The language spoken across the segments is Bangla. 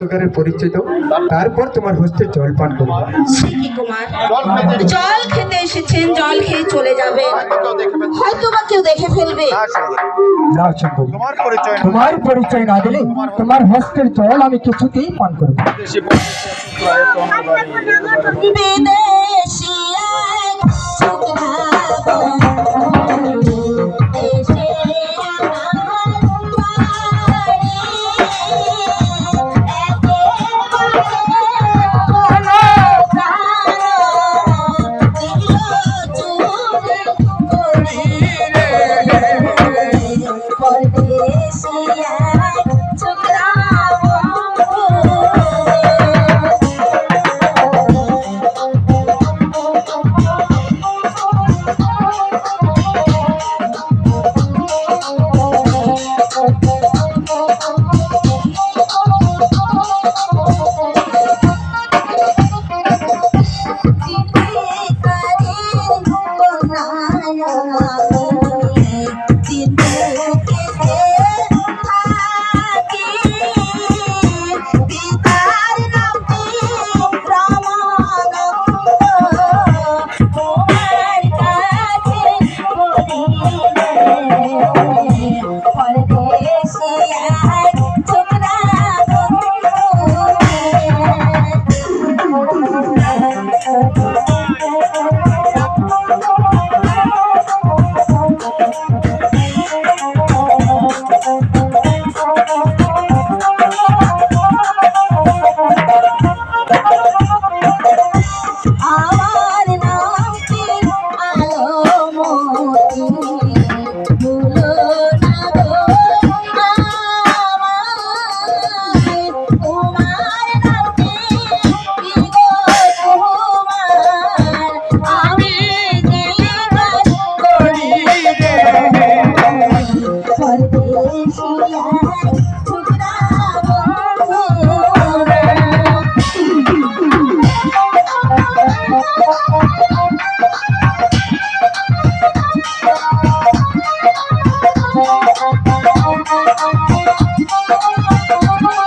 জোগাড়ের পরিচয় দাও তারপর তোমার হস্তে জল পান করব কুমার জল খেতে এসেছেন জল খেয়ে চলে যাবে হয়তো বা কেউ দেখে ফেলবে। সুন্দরী তোমার পরিচয় না। দিলে তোমার হস্তের জল আমি কিছুতেই পান করব না। দেশে বসে প্রায় চন্দ্রবাড়ি, বিদেশি Oh,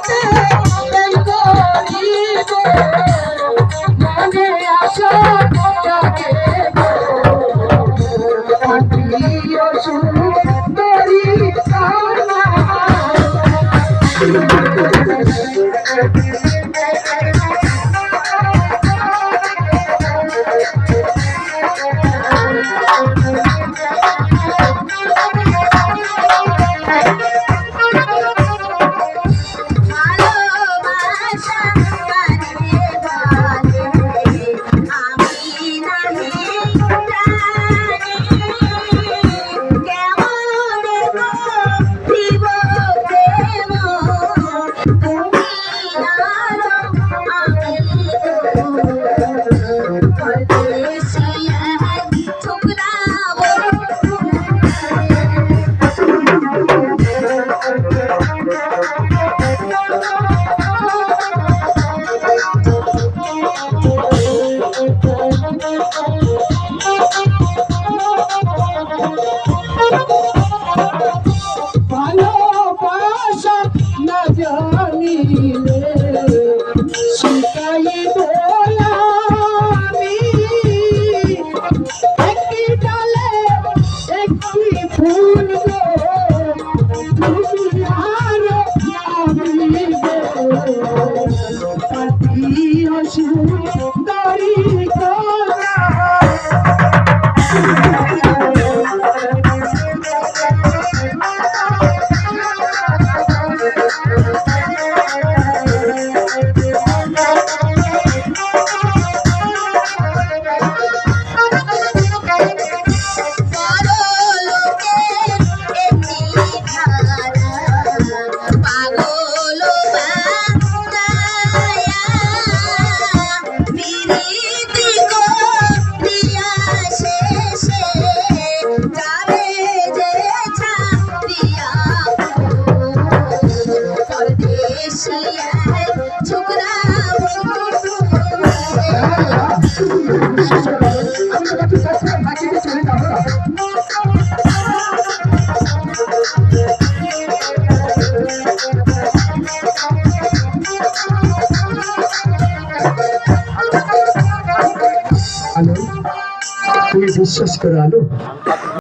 তোমার সাথে প্রিয় শিব দাঁড়িয়ে Jesus Kralov.